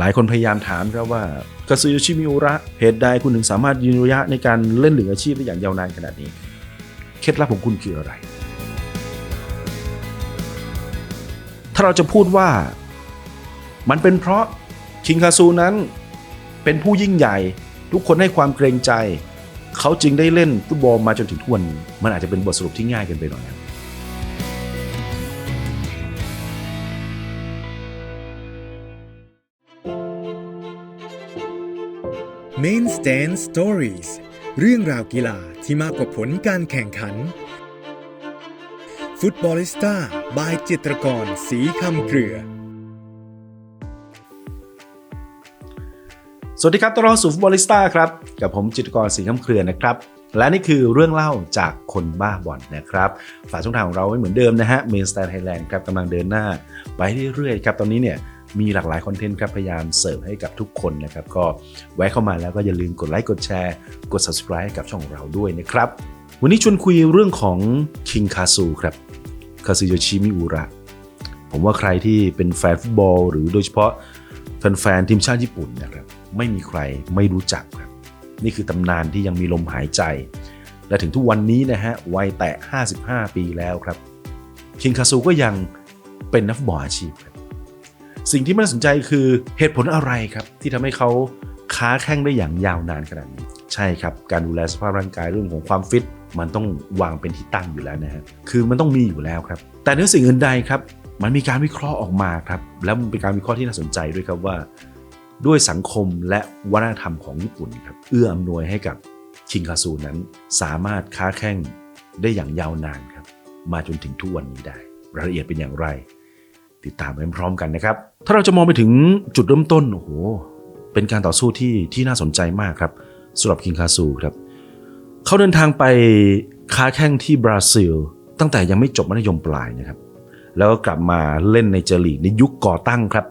หลายคนพยายามถามครับว่ากาซึโยชิมิอุระเหตุใดคุณถึงสามารถยืนระยะในการเล่นหลีกอาชีพได้อย่างยาวนานขนาดนี้ เคล็ดลับของคุณคืออะไร ถ้าเราจะพูดว่ามันเป็นเพราะคิงคาซูนั้นเป็นผู้ยิ่งใหญ่ ทุกคนให้ความเกรงใจ เขาจึงได้เล่นฟุตบอลมาจนถึงทุกวันนี้มันอาจจะเป็นบทสรุปที่ง่ายกินไปหน่อยครั Main Stand Stories เรื่องราวกีฬาที่มากกว่าผลการแข่งขัน ฟุตบอลิสต้าบายจิตรกรสีคำเกลือ สวัสดีครับต้อนรับสู่ฟุตบอลิสต้าครับ กับผมจิตรกรสีคำเครือนะครับ และนี่คือเรื่องเล่าจากคนบ้าบอลนะครับฝากช่องทางของเราไว้เหมือนเดิมนะฮะ Main Stand Thailand ครับกำลังเดินหน้า ไปเรื่อยๆครับตอนนี้เนี่ย มีหลากหลายคอนเทนต์ครับพยายามเสิร์ฟให้กับทุกคนนะครับ ก็แวะเข้ามาแล้วก็อย่าลืมกดไลค์กดแชร์ กด subscribe ให้กับช่องเราด้วยนะครับ วันนี้ชวนคุยเรื่องของคิงคาซูครับคาซูโยชิมิอุระผมว่าใครที่เป็นแฟนฟุตบอล หรือโดยเฉพาะแฟนๆทีมชาติญี่ปุ่นนะครับไม่มีใครไม่รู้จักครับ นี่คือตำนานที่ยังมีลมหายใจ และถึงทุกวันนี้นะฮะวัยแตะ 55 ปีแล้วครับ คิงคาซูก็ยังเป็นนักฟุตบอลอาชีพ สิ่งที่น่าสนใจคือเหตุผลอะไรครับ ที่ทำให้เขาค้าแข้งได้อย่างยาวนานขนาดนี้ ใช่ครับ การดูแลสภาพร่างกายเรื่องของความฟิต มันต้องวางเป็นที่ตั้งอยู่แล้วนะฮะคือมันต้องมีอยู่แล้วครับ แต่เนื้อสิ่งอื่นใดครับมันมีการวิเคราะห์ออกมาครับ แล้วมันเป็นการวิเคราะห์ที่น่าสนใจด้วยครับว่า ด้วยสังคมและวัฒนธรรมของญี่ปุ่นครับเอื้ออำนวยให้กับชิงคาซูนั้น สามารถค้าแข่งได้อย่างยาวนานครับ มาจนถึงทุกวันนี้ได้ รายละเอียดเป็นอย่างไร ติดตามไปพร้อมกันนะครับ ถ้าเราจะมองไปถึงจุดเริ่มต้นโอ้โหเป็นการต่อสู้ที่ที่น่าสนใจมากครับสำหรับคิงคาซูครับเขาเดินทางไปค้าแข่งที่บราซิล ตั้งแต่ยังไม่จบมัธยมปลายนะครับ แล้วก็กลับมาเล่นในเจลีกในยุคก่อตั้งครับ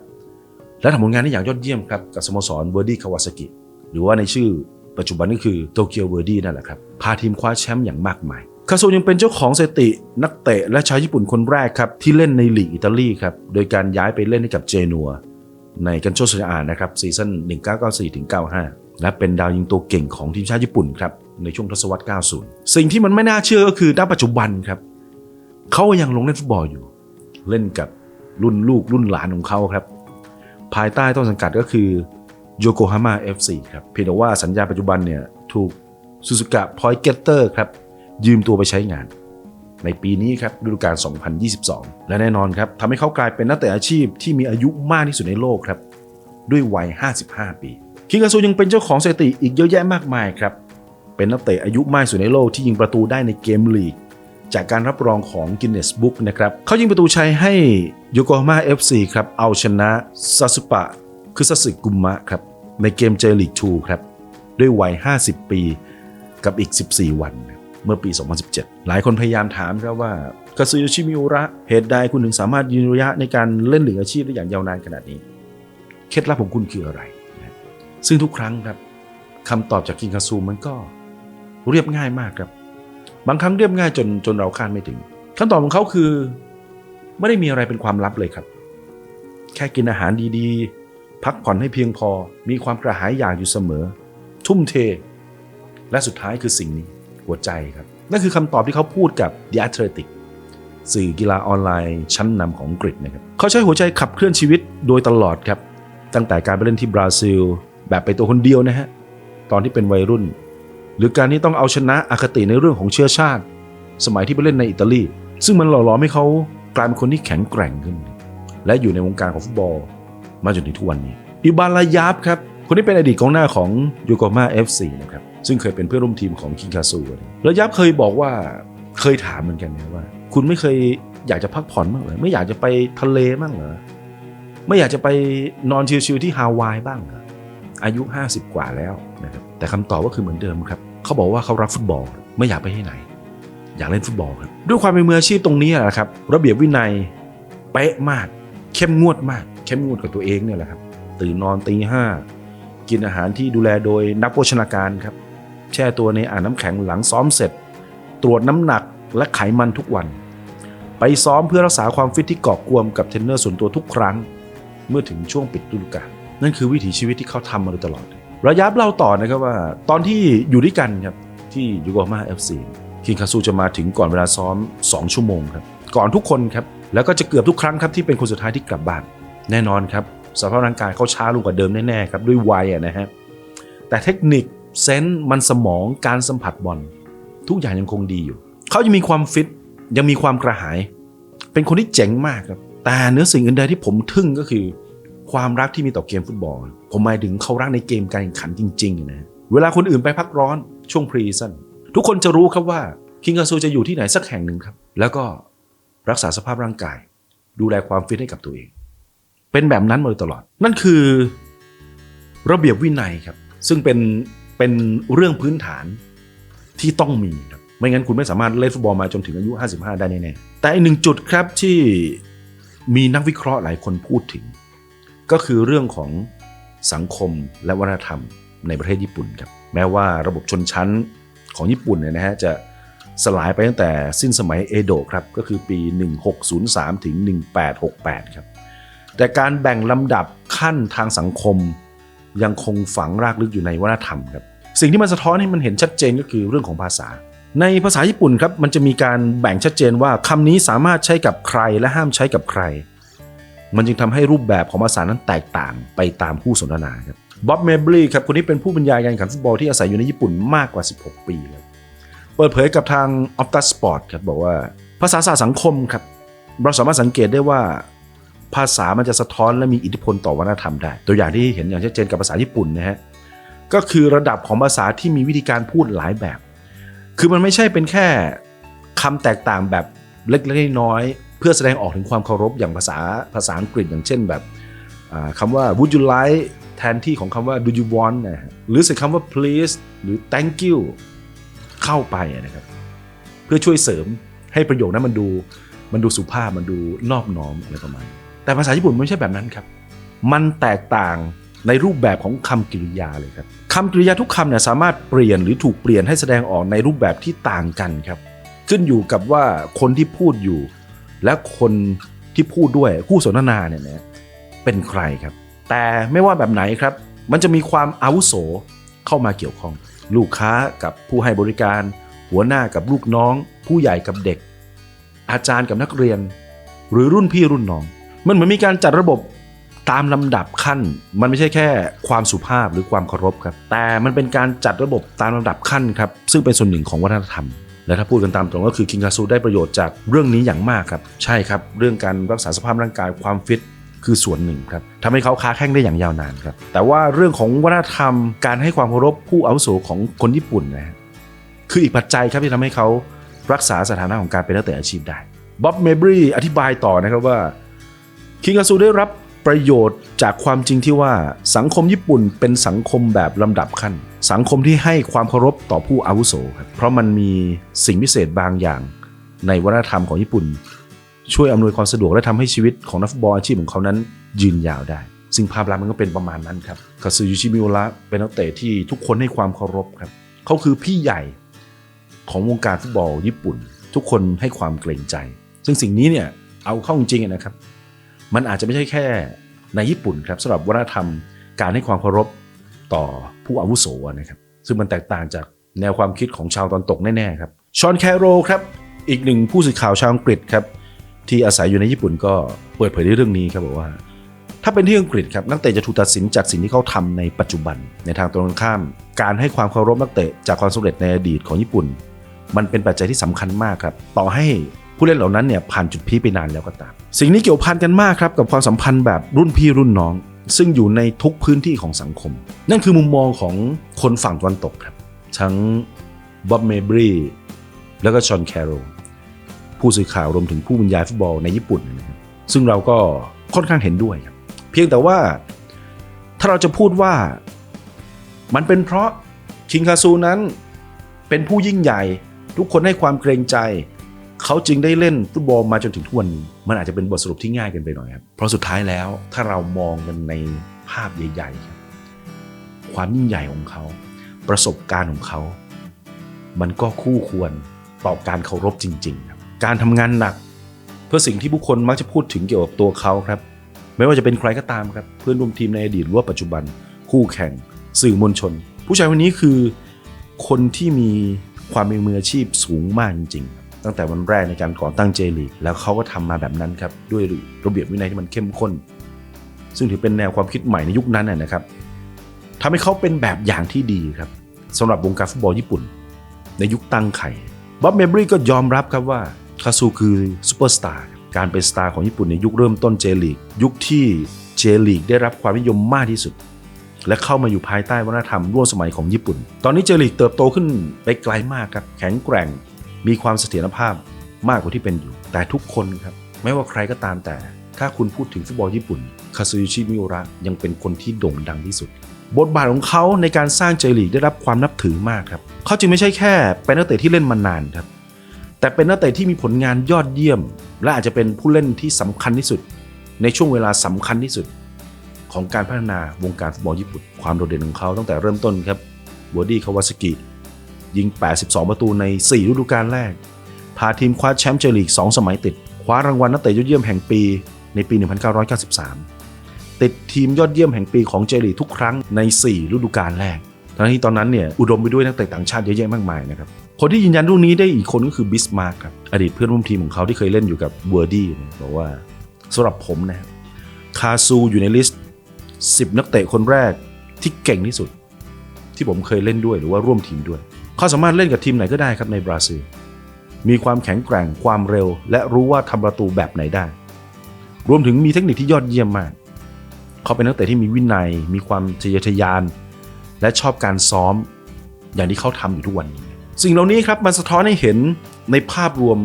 และทำผลงานได้อย่างยอดเยี่ยมครับกับสโมสรเวอร์ดี้คาวาซากิหรือว่าในชื่อปัจจุบันก็คือโตเกียวเวอร์ดี้นั่นแหละครับพาทีมคว้าแชมป์อย่างมากมาย คาโซยังเป็นเจ้าของสตินักเตะและชาวญี่ปุ่นคนแรกครับที่เล่นในลีกอิตาลีครับโดยการย้ายไปเล่นให้กับเจนัวในกันโชซาอานะครับซีซั่น1994-95 และเป็นดาวยิงตัวเก่งของทีมชาติญี่ปุ่นครับในช่วงทศวรรษ 90 สิ่งที่มันไม่น่าเชื่อก็คือณปัจจุบันครับเขายังลงเล่นฟุตบอลอยู่ เล่นกับรุ่นลูกรุ่นหลานของเขาครับ ภายใต้ต้นสังกัดก็คือโยโกฮาม่า FC ครับเพียงแต่ว่าสัญญาปัจจุบันเนี่ยถูกซูซูกะพอยเกตเตอร์ครับ ยืมตัวไปใช้งาน ในปีนี้ครับฤดูกาล 2022 และแน่นอนครับทำให้เขากลายเป็นนักเตะอาชีพที่มีอายุมากที่สุดในโลกครับ ด้วยวัย 55 ปี คิงกาซูยังเป็นเจ้าของสถิติอีกเยอะแยะมากมายครับ เป็นนักเตะอายุมากที่สุดในโลกที่ยิงประตูได้ในเกมลีกจากการรับรองของ Guinness Book นะครับเขายิงประตูชัยให้โยโกฮาม่า FC ครับเอาชนะซาสุปะคือซาสึกุมะครับในเกมเจลีก2ครับด้วยวัย 50 ปีกับอีก 14 วัน เมื่อปี 2017 หลายคนพยายามถามครับว่ากาซึโยชิมิอุระเหตุใดคุณถึงสามารถยืนระยะในการเล่นหลีกอาชีพได้อย่างยาวนานขนาดนี้ เคล็ดลับของคุณคืออะไร ซึ่งทุกครั้งครับคำตอบจากคิงคาซูมันก็เรียบง่ายมากครับ บางครั้งเรียบง่ายจนจนเราคาดไม่ถึงคำตอบของเขาคือ ไม่ได้มีอะไรเป็นความลับเลยครับ แค่กินอาหารดีๆ พักผ่อนให้เพียงพอมีความกระหายอยากอยู่เสมอ ทุ่มเท และสุดท้ายคือสิ่งนี้ หัวใจครับ นั่นคือคำตอบที่เขาพูดกับ The Athletic สื่อกีฬาออนไลน์ชั้นนำของอังกฤษนะครับเขาใช้หัวใจขับเคลื่อนชีวิตโดยตลอดครับ ตั้งแต่การไปเล่นที่บราซิล แบบไปตัวคนเดียวนะฮะตอนที่เป็นวัยรุ่น หรือการที่ต้องเอาชนะอคติในเรื่องของเชื้อชาติ สมัยที่ไปเล่นในอิตาลี ซึ่งมันหล่อหลอมให้เขากลายเป็นคนที่แข็งแกร่งขึ้น และอยู่ในวงการของฟุตบอล มาจนถึงทุกวันนี้อิบาลายาบครับ คนที่เป็นอดีตกองหน้าของโยโกมาเอฟซีนะครับซึ่งเคยเป็นเพื่อนร่วมทีมของคิงคาซูแล้วยับเคยบอกว่าเคยถามเหมือนกันนะว่า คุณไม่เคยอยากจะพักผ่อนบ้างเหรอไม่อยากจะไปทะเลบ้างเหรอไม่อยากจะไปนอนชิลๆที่ฮาวายบ้างเหรออายุ 50 กว่าแล้วนะครับแต่คำตอบก็คือเหมือนเดิมครับเขาบอกว่าเขารักฟุตบอลไม่อยากไปที่ไหน อยากเล่นฟุตบอลครับด้วยความเป็นมืออาชีพตรงนี้แหละครับระเบียบวินัยเป๊ะมาก เข้มงวดมาก เข้มงวดกับตัวเองเนี่ยแหละครับตื่นนอนตีห้า กินอาหารที่ดูแลโดยนักโภชนาการครับ แช่ตัวในอ่างน้ำแข็งหลังซ้อมเสร็จ ตรวจน้ำหนักและไขมันทุกวัน ไปซ้อมเพื่อรักษาความฟิตที่เกาะกวมกับเทรนเนอร์ส่วนตัวทุกครั้ง เมื่อถึงช่วงปิดฤดูกาลนั่นคือวิถีชีวิตที่เขาทำมาโดยตลอดระยับเล่าต่อนะครับว่า ตอนที่อยู่ด้วยกันครับที่ยูโกฮาม่าเอฟซีคิงคาซูจะมาถึงก่อนเวลาซ้อม 2 ชั่วโมงครับ ก่อนทุกคนครับ แล้วก็จะเกือบทุกครั้งครับที่เป็นคนสุดท้ายที่กลับบ้าน แน่นอนครับ สภาพร่างกายเขาช้าลงกว่าเดิมแน่ๆครับด้วยวัยนะฮะแต่เทคนิคเซนส์มันสมองการสัมผัสบอลทุกอย่างยังคงดีอยู่ เขายังมีความฟิตยังมีความกระหาย เป็นคนที่เจ๋งมากครับ แต่เนื้อสิ่งอื่นใดที่ผมทึ่งก็คือ ความรักที่มีต่อเกมฟุตบอล ผมหมายถึงเขารักในเกมการแข่งขันจริงๆนะฮะเวลาคนอื่นไปพักร้อนช่วงพรีซันทุกคนจะรู้ครับว่าคิงกาซูจะอยู่ที่ไหนสักแห่งหนึ่งครับ แล้วก็รักษาสภาพร่างกาย ดูแลความฟิตให้กับตัวเอง เป็นแบบนั้นมาโดยตลอด นั่นคือระเบียบวินัยครับ ซึ่งเป็นเป็นเรื่องพื้นฐานที่ต้องมีครับไม่งั้นคุณไม่สามารถเล่นฟุตบอลมาจนถึงอายุ 55 ได้แน่ๆแต่อีกหนึ่งจุดครับที่มีนักวิเคราะห์หลายคนพูดถึง ก็คือเรื่องของสังคมและวัฒนธรรมในประเทศญี่ปุ่นครับแม้ว่าระบบชนชั้นของญี่ปุ่นเนี่ยนะฮะจะสลายไปตั้งแต่สิ้นสมัยเอโดะครับก็คือปี 1603 ถึง 1868 ครับ แต่การแบ่งลำดับขั้นทางสังคม ยังคงฝังรากลึกอยู่ในวัฒนธรรมครับสิ่งที่มันสะท้อนให้มันเห็นชัดเจนก็คือเรื่องของภาษา ในภาษาญี่ปุ่นครับมันจะมีการแบ่งชัดเจนว่าคำนี้สามารถใช้กับใครและห้ามใช้กับใคร มันจึงทำให้รูปแบบของภาษานั้นแตกต่างไปตามผู้สนทนาครับบ๊อบเมเบลีครับคนนี้เป็นผู้บรรยายการแข่งฟุตบอลที่อาศัยอยู่ในญี่ปุ่นมากกว่า 16 ปีครับเปิดเผยกับทาง Opta Sport ครับบอกว่า ภาษาศาสตร์สังคมครับเราสามารถสังเกตได้ว่า ภาษามันจะสะท้อนและมีอิทธิพลต่อวัฒนธรรมได้ ตัวอย่างที่เห็นอย่างชัดเจนกับภาษาญี่ปุ่นนะฮะก็คือระดับของภาษาที่มีวิธีการพูดหลายแบบ คือมันไม่ใช่เป็นแค่คำแตกต่างแบบเล็กๆน้อยๆเพื่อแสดงออกถึงความเคารพอย่างภาษาภาษาอังกฤษอย่างเช่นแบบอ่าคำว่า would you like แทนที่ของคำว่า do you want นะฮะหรือใส่คำว่า please หรือ thank you เข้าไปนะครับ เพื่อช่วยเสริมให้ประโยคนั้นมันดูมันดูสุภาพมันดูนอบน้อมอะไรประมาณนี้ แต่ภาษาญี่ปุ่นไม่ใช่แบบนั้นครับ มันแตกต่างในรูปแบบของคำกริยาเลยครับคำกริยาทุกคำเนี่ยสามารถเปลี่ยนหรือถูกเปลี่ยนให้แสดงออกในรูปแบบที่ต่างกันครับ ขึ้นอยู่กับว่าคนที่พูดอยู่ และคนที่พูดด้วยคู่สนทนาเนี่ยนะเป็นใครครับ แต่ไม่ว่าแบบไหนครับ มันจะมีความอาวุโสเข้ามาเกี่ยวข้อง ลูกค้ากับผู้ให้บริการ หัวหน้ากับลูกน้อง ผู้ใหญ่กับเด็ก อาจารย์กับนักเรียน หรือรุ่นพี่รุ่นน้อง มันเหมือนมีการจัดระบบตามลำดับขั้น มันไม่ใช่แค่ความสุภาพหรือความเคารพครับ แต่มันเป็นการจัดระบบตามลำดับขั้นครับซึ่งเป็นส่วนหนึ่งของวัฒนธรรม และถ้าพูดกันตามตรงก็คือคิงคาซูได้ประโยชน์จากเรื่องนี้อย่างมากครับ ใช่ครับเรื่องการรักษาสภาพร่างกายความฟิตคือส่วนหนึ่งครับทำให้เขาค้าแข่งได้อย่างยาวนานครับ แต่ว่าเรื่องของวัฒนธรรม การให้ความเคารพผู้อาวุโสของคนญี่ปุ่นนะฮะคืออีกปัจจัยครับที่ทำให้เขารักษาสถานะของการเป็นนักเตะอาชีพได้บ๊อบเมบรีอธิบายต่อนะครับว่า คิงกาซูได้รับประโยชน์จากความจริงที่ว่าสังคมญี่ปุ่นเป็นสังคมแบบลำดับขั้น สังคมที่ให้ความเคารพต่อผู้อาวุโสครับเพราะมันมีสิ่งพิเศษบางอย่างในวัฒนธรรมของญี่ปุ่น ช่วยอำนวยความสะดวกและทำให้ชีวิตของนักฟุตบอลอาชีพของเขานั้นยืนยาวได้ ซึ่งภาพลักษณ์มันก็เป็นประมาณนั้นครับคาซึยุชิมิโอระเป็นนักเตะที่ทุกคนให้ความเคารพครับเขาคือพี่ใหญ่ของวงการฟุตบอลญี่ปุ่น ทุกคนให้ความเกรงใจ ซึ่งสิ่งนี้เนี่ยเอาเข้าจริงๆนะครับ มันอาจจะไม่ใช่แค่ในญี่ปุ่นครับสำหรับวัฒนธรรมการให้ความเคารพต่อผู้อาวุโสนะครับ ซึ่งมันแตกต่างจากแนวความคิดของชาวตอนตกแน่ๆครับชอนแคโรครับอีกหนึ่งผู้สื่อข่าวชาวอังกฤษครับที่อาศัยอยู่ในญี่ปุ่นก็เปิดเผยในเรื่องนี้ครับบอกว่า ถ้าเป็นที่อังกฤษครับนักเตะจะถูกตัดสินจากสิ่งที่เขาทำในปัจจุบันในทางตรงกันข้าม การให้ความเคารพนักเตะจากความสำเร็จในอดีตของญี่ปุ่น มันเป็นปัจจัยที่สำคัญมากครับต่อให้ ผู้เล่นเหล่านั้นเนี่ยผ่านจุดพีไปนานแล้วก็ตาม สิ่งนี้เกี่ยวพันกันมากครับกับความสัมพันธ์แบบรุ่นพี่รุ่นน้อง ซึ่งอยู่ในทุกพื้นที่ของสังคม นั่นคือมุมมองของคนฝั่งตะวันตกครับ ทั้งบ๊อบเมบรีแล้วก็ชอนแคโรผู้สื่อข่าวรวมถึงผู้บรรยายฟุตบอลในญี่ปุ่นนะครับซึ่งเราก็ค่อนข้างเห็นด้วยครับ เพียงแต่ว่าถ้าเราจะพูดว่ามันเป็นเพราะคิงคาซูนั้นเป็นผู้ยิ่งใหญ่ ทุกคนให้ความเกรงใจ เขาจึงได้เล่นฟุตบอลมาจนถึงทุกวันนี้มันอาจจะเป็นบทสรุปที่ง่ายเกินไปหน่อยครับ เพราะสุดท้ายแล้วถ้าเรามองกันในภาพใหญ่ๆครับความยิ่งใหญ่ของเขา ประสบการณ์ของเขา มันก็คู่ควรต่อการเคารพจริงๆครับการทำงานหนัก เพื่อสิ่งที่ผู้คนมักจะพูดถึงเกี่ยวกับตัวเขาครับ ไม่ว่าจะเป็นใครก็ตามครับ เพื่อนร่วมทีมในอดีตหรือว่าปัจจุบันคู่แข่งสื่อมวลชน ผู้ชายคนนี้คือคนที่มีความเป็นมืออาชีพสูงมากจริงๆ ตั้งแต่วันแรกในการก่อตั้งเจลีกแล้วเขาก็ทำมาแบบนั้นครับด้วยระเบียบวินัยที่มันเข้มข้น ซึ่งถือเป็นแนวความคิดใหม่ในยุคนั้นนะนะครับทำให้เขาเป็นแบบอย่างที่ดีครับสำหรับวงการฟุตบอลญี่ปุ่น ในยุคตั้งไข่บ๊อบเมบรีก็ยอมรับครับว่าคาซูคือซูเปอร์สตาร์การเป็นสตาร์ของญี่ปุ่นในยุคเริ่มต้นเจลีกยุคที่เจลีกได้รับความนิยมมากที่สุด และเข้ามาอยู่ภายใต้วัฒนธรรมร่วมสมัยของญี่ปุ่น ตอนนี้เจลีกเติบโตขึ้นไปไกลมากครับแข็งแกร่ง มีความเสถียรภาพมากกว่าที่เป็นอยู่ แต่ทุกคนครับไม่ว่าใครก็ตามแต่ ถ้าคุณพูดถึงฟุตบอลญี่ปุ่นคาซูยุชิมิโอระยังเป็นคนที่โด่งดังที่สุด บทบาทของเขาในการสร้างเจลีกได้รับความนับถือมากครับเขาจึงไม่ใช่แค่เป็นนักเตะที่เล่นมานานครับแต่เป็นนักเตะที่มีผลงานยอดเยี่ยม และอาจจะเป็นผู้เล่นที่สำคัญที่สุด ในช่วงเวลาสำคัญที่สุด ของการพัฒนาวงการฟุตบอลญี่ปุ่น ความโดดเด่นของเขาตั้งแต่เริ่มต้นครับบัวดี้คาวาสกิ ยิง 82 ประตูใน 4 ฤดูกาลแรก พาทีมคว้าแชมป์เจลีก 2 สมัยติด คว้ารางวัลนักเตะยอดเยี่ยมแห่งปีในปี 1993 ติดทีมยอดเยี่ยมแห่งปีของเจลีกทุกครั้งใน 4 ฤดูกาลแรก ทั้งที่ตอนนั้นเนี่ยอุดมไปด้วยนักเตะต่างชาติเยอะแยะมากมายนะครับ คนที่ยืนยันเรื่องนี้ได้อีกคนก็คือบิสมาร์กครับ อดีตเพื่อนร่วมทีมของเขาที่เคยเล่นอยู่กับบัวดี้เนี่ยบอกว่าสำหรับผมนะครับคาซูอยู่ในลิสต์ 10 นักเตะคนแรกที่เก่งที่สุดที่ผมเคยเล่นด้วยหรือว่าร่วมทีมด้วย เขาสามารถเล่นกับทีมไหนก็ได้ครับในบราซิล มีความแข็งแกร่งความเร็ว และรู้ว่าทำประตูแบบไหนได้ รวมถึงมีเทคนิคที่ยอดเยี่ยมมาก เขาเป็นนักเตะที่มีวินัย มีความทะเยอทะยาน และชอบการซ้อม อย่างที่เขาทำอยู่ทุกวันนี้ สิ่งเหล่านี้ครับมันสะท้อนให้เห็นในภาพรวม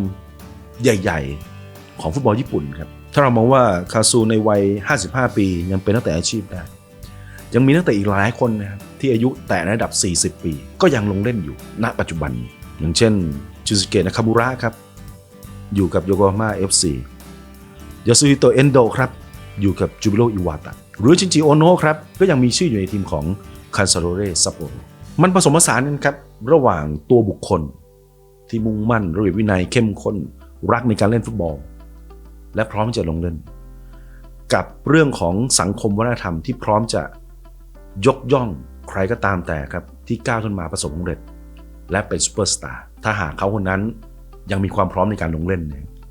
ใหญ่ ๆ ของฟุตบอลญี่ปุ่นครับถ้าเรามองว่าคาซูในวัย 55 ปียังเป็นนักเตะอาชีพได้ ยังมีนักเตะอีกหลายคนนะครับ ที่อายุแตะระดับ 40 ปี ก็ยังลงเล่นอยู่ณปัจจุบัน อย่างเช่นจูสเกะนาคามุระครับ อยู่กับโยโกฮาม่า FC ยาสุฮิโตเอนโดครับ อยู่กับจูบิโรอิวาตะหรือชินจิโอโนะครับ ก็ยังมีชื่ออยู่ในทีมของคันซาโรเรซัปโปโรมันผสมผสานกันครับ ระหว่างตัวบุคคล ที่มุ่งมั่นระเบียบวินัยเข้มข้นรักในการเล่นฟุตบอล และพร้อมจะลงเล่น กับเรื่องของสังคมวัฒนธรรมที่พร้อมจะยกย่อง ใครก็ตามแต่ครับที่ก้าวขึ้นมาประสบความสำเร็จ และเป็นซูเปอร์สตาร์ถ้าหากเขาคนนั้นยังมีความพร้อมในการลงเล่น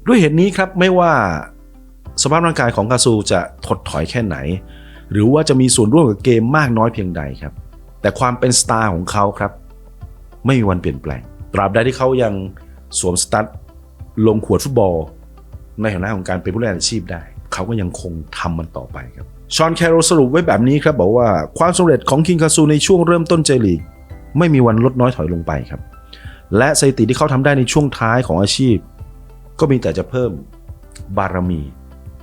ด้วยเหตุนี้ครับไม่ว่าสภาพร่างกายของกาซูจะถดถอยแค่ไหน หรือว่าจะมีส่วนร่วมกับเกมมากน้อยเพียงใดครับ แต่ความเป็นสตาร์ของเขาครับ ไม่มีวันเปลี่ยนแปลง ตราบใดที่เขายังสวมสตั๊ดลงขวดฟุตบอล ในฐานะของการเป็นผู้เล่นอาชีพได้ เขาก็ยังคงทำมันต่อไปครับชอนแคโรสรุปไว้แบบนี้ครับบอกว่าความสำเร็จของคิงคาซูในช่วงเริ่มต้นเจลีก ไม่มีวันลดน้อยถอยลงไปครับ และสถิติที่เขาทำได้ในช่วงท้ายของอาชีพ ก็มีแต่จะเพิ่มบารมี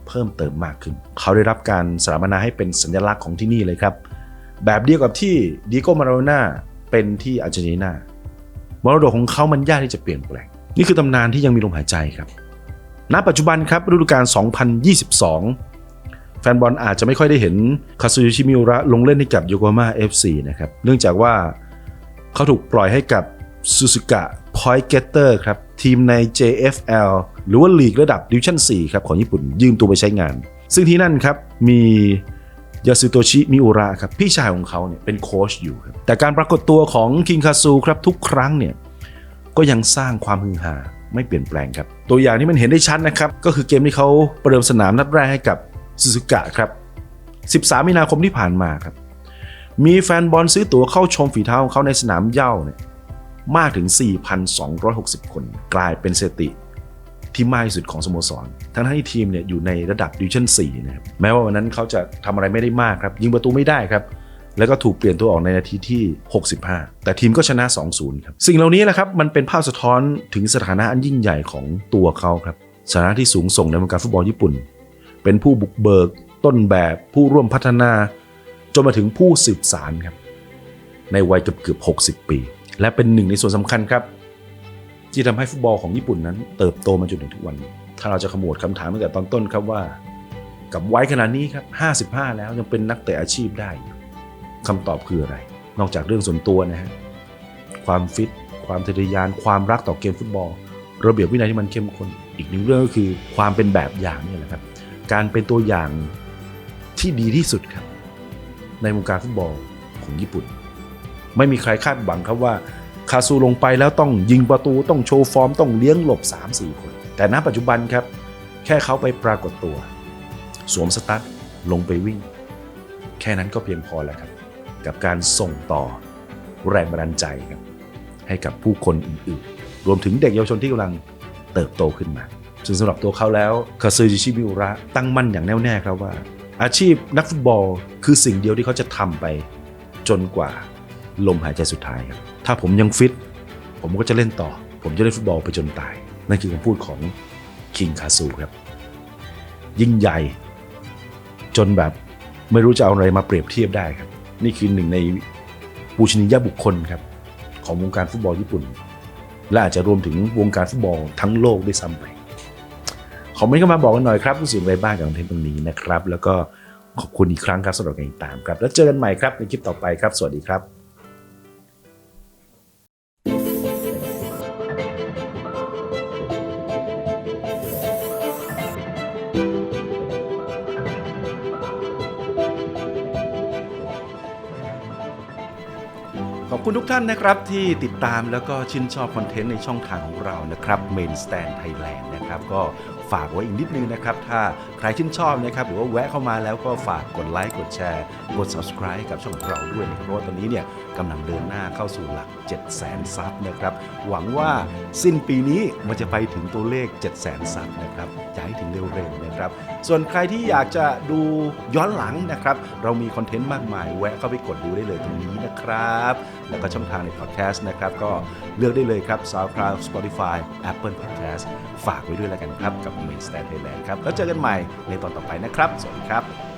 เพิ่มเติมมากขึ้น เขาได้รับการสถาปนาให้เป็นสัญลักษณ์ของที่นี่เลยครับ แบบเดียวกับที่ดิโกมาราโดน่าเป็นที่อาร์เจนตินามรดกของเขามันยากที่จะเปลี่ยนแปลง นี่คือตำนานที่ยังมีลมหายใจครับ ณ ปัจจุบันครับฤดูกาล2022 แฟนบอลอาจจะไม่ค่อยได้เห็นคาซูชิมิอุระลงเล่นให้กับโยโกฮาม่า FC นะครับเนื่องจากว่าเขาถูกปล่อยให้กับซูซูกะพอยต์เกตเตอร์ครับทีมใน JFL หรือว่าลีกระดับดิวิชั่น4ครับของญี่ปุ่นยืมตัวไปใช้งาน ซึ่งที่นั่นครับมียาสุโตชิมิอุระครับพี่ชายของเขาเนี่ยเป็นโค้ชอยู่ครับแต่การปรากฏตัวของคิงคาซูครับทุกครั้งเนี่ยก็ยังสร้างความฮือฮาไม่เปลี่ยนแปลงครับ ตัวอย่างที่มันเห็นได้ชัดนะครับ ก็คือเกมที่เขาประเดิมสนามนัดแรกให้กับ ซูซูกะครับ 13 มีนาคมที่ผ่านมาครับ มีแฟนบอลซื้อตั๋วเข้าชมฝีเท้าของเขาในสนามเย้าเนี่ยมากถึง 4,260 คน กลายเป็นสถิติที่มากที่สุดของสโมสร ทั้งที่ทีมเนี่ยอยู่ในระดับดิวิชั่น4นะครับ แม้ว่าวันนั้นเขาจะทำอะไรไม่ได้มากครับ ยิงประตูไม่ได้ครับ แล้วก็ถูกเปลี่ยนตัวออกในนาทีที่ 65 แต่ทีมก็ชนะ 2-0 ครับ สิ่งเหล่านี้แหละครับ มันเป็นภาพสะท้อนถึงสถานะอันยิ่งใหญ่ของตัวเขาครับ สถานะที่สูงส่งในวงการฟุตบอลญี่ปุ่น เป็นผู้บุกเบิก ต้นแบบผู้ร่วมพัฒนา จนมาถึงผู้สืบสารครับ ในวัยเกือบเกือบ 60 ปี และเป็นหนึ่งในส่วนสำคัญครับ ที่ทำให้ฟุตบอลของญี่ปุ่นนั้น เติบโตมาจนถึงทุกวันนี้ถ้าเราจะขมวดคำถามตั้งแต่ตอนต้นครับว่า กับวัยขนาดนี้ครับ 55 แล้วยังเป็นนักเตะอาชีพได้คำตอบคืออะไร นอกจากเรื่องส่วนตัวนะฮะความฟิต ความทะเยอทะยาน ความรักต่อเกมฟุตบอล ระเบียบวินัยที่มันเข้มข้น อีกหนึ่งเรื่องก็คือความเป็นแบบอย่างนี่แหละครับ การเป็นตัวอย่างที่ดีที่สุดครับ ในวงการฟุตบอลของญี่ปุ่น ไม่มีใครคาดหวังครับว่าคาซูลงไปแล้วต้องยิงประตูต้องโชว์ฟอร์ม ต้องเลี้ยงหลบ 3-4 คน แต่ณปัจจุบันครับ แค่เขาไปปรากฏตัว สวมสตั๊ดลงไปวิ่ง แค่นั้นก็เพียงพอแล้วครับ กับการส่งต่อแรงบันดาลใจครับ ให้กับผู้คนอื่นๆ รวมถึงเด็กเยาวชนที่กำลังเติบโตขึ้นมา ซึ่งสำหรับตัวเขาแล้วคาซึจิชิมิอุระตั้งมั่นอย่างแน่วแน่ครับว่า อาชีพนักฟุตบอลคือสิ่งเดียวที่เขาจะทำไป จนกว่าลมหายใจสุดท้ายครับ ถ้าผมยังฟิต ผมก็จะเล่นต่อ ผมจะเล่นฟุตบอลไปจนตาย นั่นคือคำพูดของคิงคาซูครับ ยิ่งใหญ่ จนแบบไม่รู้จะเอาอะไรมาเปรียบเทียบได้ครับ นี่คือหนึ่งในปูชนียบุคคลครับ ของวงการฟุตบอลญี่ปุ่น และอาจจะรวมถึงวงการฟุตบอลทั้งโลกด้วยซ้ำไป คอมเมนต์เข้ามาบอกกันหน่อยครับรู้สึกอะไรบ้างกับคอนเทนต์ตรงนี้นะครับ แล้วก็ขอบคุณอีกครั้งครับสำหรับการติดตามครับ แล้วเจอกันใหม่ครับในคลิปต่อไปครับ สวัสดีครับขอบคุณทุกท่านนะครับที่ติดตามแล้วก็ชื่นชอบคอนเทนต์ในช่องทางของเรานะครับ Main Stand Thailand นะครับก็ ฝากไว้อีกนิดนึงนะครับ ถ้าใครชื่นชอบนะครับ หรือว่าแวะเข้ามาแล้วก็ฝากกดไลค์กดแชร์ กด subscribe กับช่องของเราด้วยนะครับเพราะว่าตอนนี้เนี่ยกำลังเดินหน้าเข้าสู่หลัก 7 0 0 0 0 0ซับนะครับ หวังว่าสิ้นปีนี้มันจะไปถึงตัวเลข7 0 0 0 0 0ซับนะครับจะให้ถึงเร็วๆนะครับ ส่วนใครที่อยากจะดูย้อนหลังนะครับ เรามีคอนเทนต์มากมาย แวะเข้าไปกดดูได้เลยตรงนี้นะครับ แล้วก็ช่องทางในพอดแคสต์นะครับก็เลือกได้เลยครับ SoundCloud Spotify Apple Podcast ฝากไว้ด้วยแล้วกันครับกับ Main Stand Thailand ครับแล้วเจอกันใหม่ในตอนต่อไปนะครับ สวัสดีครับ